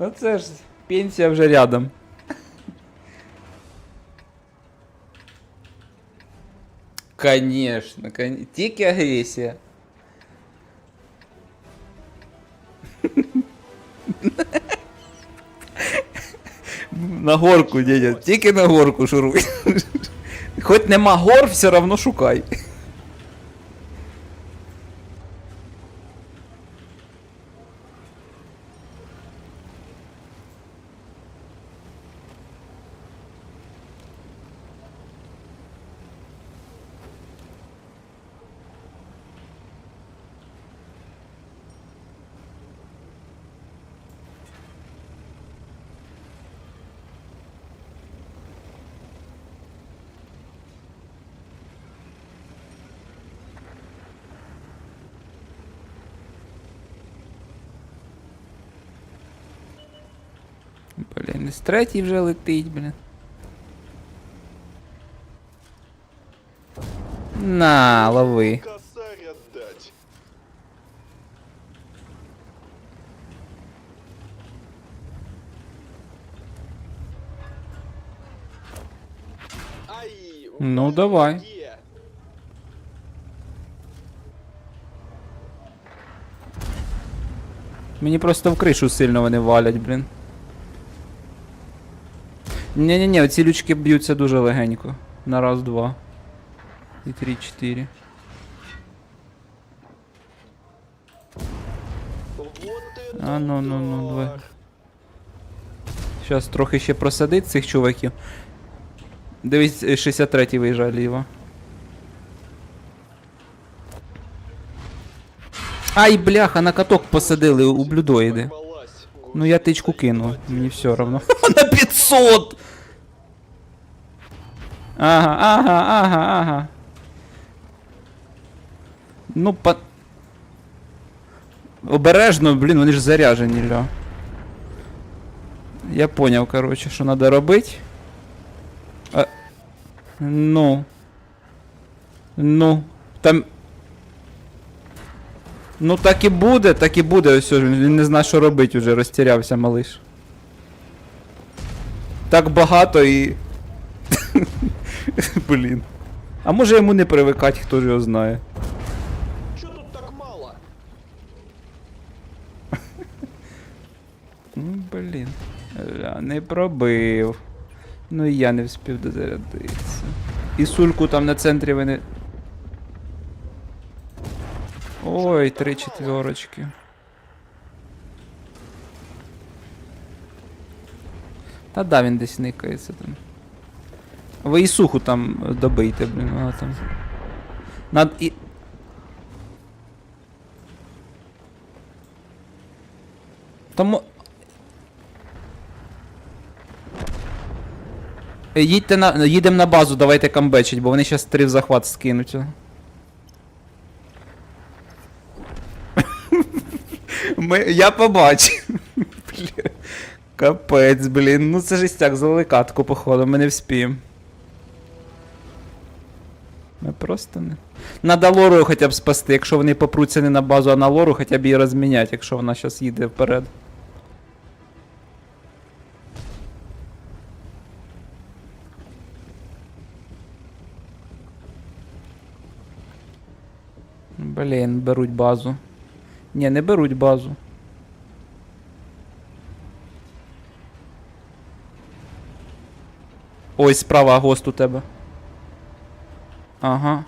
Оце ж пенсія вже рядом. Конечно, кон... тільки агресія. На горку, дядя, тільки на горку шуруй. Хоч нема гор, все равно шукай. Блін, із третій вже летить, блін. На, лови. Косарь отдать. Ай, Ну, давай. е. Мені просто в кришу сильно вони валять, блін. Ні-ні-ні, оці лючки б'ються дуже легенько. На раз, два. І три, чотири. А, ну, ну, ну, давай. Зараз трохи ще просадить цих чуваків. Дивись, е, 63-й виїжджає ліво. Ай, бляха, на каток посадили ублюдоїди. Порвалась. Ну я тичку кину, мені все равно. На 500! Ага, ага, ага, ага. Ну, по... Обережно, блін, вони ж заряжені, ля. Я поняв, короче, що треба робити. А... Ну. Ну. Там. Ну так і буде, так і буде. Ось ж, він не знає, що робити вже, розтірявся малиш. Так багато і. Блін. А може йому не привикати, хто ж його знає. Чё тут так мало? Ну, блін. Ля, не пробив. Ну і я не встиг дозарядитися. І сульку там на центрі вони. Ой, три четверочки. Та да, він десь никається там. Ви і суху там е, добийте, блін, вона там. Над і. Тому. Е, Їдьте на. Їдемо на базу, давайте камбечить, бо вони зараз три в захват скинуть. Ми, я побачив. Капець, блін. Ну це жестяк, залили катку, походу, ми не вспіємо. Ми просто не. Надо лору хоча б спасти, якщо вони попруться не на базу, а на лору, хоча б її розміняти, якщо вона зараз їде вперед. Блін, беруть базу. Ні, не беруть базу. Ой, справа гост у тебе. Ага.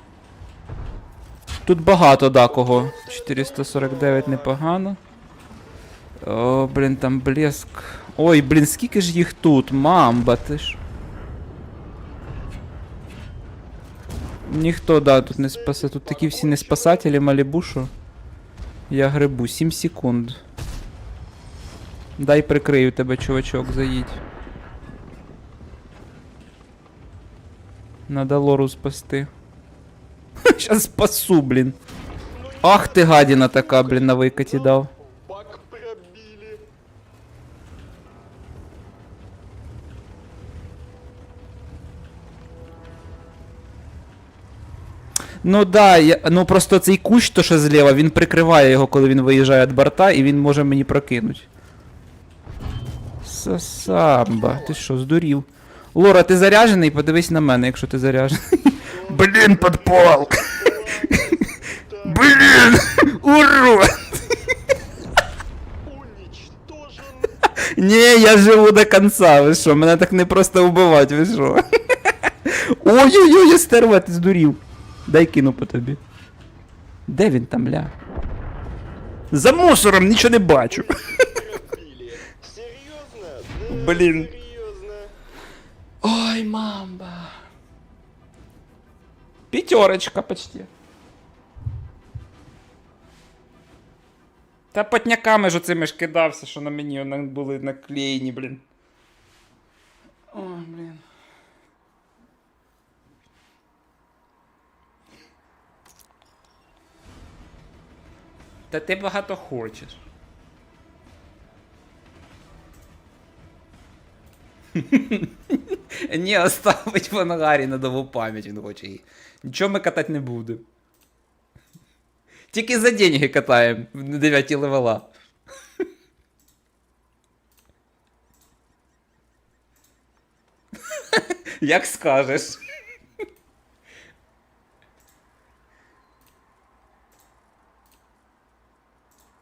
Тут багато да кого. 449 непогано. О, блін, там блеск. Ой, блін, скільки ж їх тут? Мамба, ти ж. Ніхто, да, тут не спасе. Тут такі всі не спасателі Малібушу. Я грибу. 7 секунд. Дай прикрию тебе, чувачок, заїдь. Надо лору спасти. Щас спасу, блін. Ах ти гадіна така, блін, на викаті дав. Ну да, я, ну просто цей кущ, то що зліва, він прикриває його, коли він виїжджає від борта, і він може мені прокинуть. Сасамба, ти що, здурів? Лора, ти заряджений? Подивись на мене, якщо ти заряджений. Блін, подпал! Блін! Урод! Ні, я живу до конца, ви що, мене так не просто вбивати, ви що? Ой-ой-ой, я стерва, ти здурів. Дай кину по тобі. Де він там, ля? За мусором нічого не бачу. Да, Ой, мамба. Пятерочка почти. Та потняками ж оцими ж кидався, що на мені вони були наклеєні, блін. Ой, блін. Та ти багато хочеш. Ні, оставить в ангарі на довгу пам'ять, він хоче її. Нічого ми катати не будемо. Тільки за деньги катаємо на 9 левела. Як скажеш.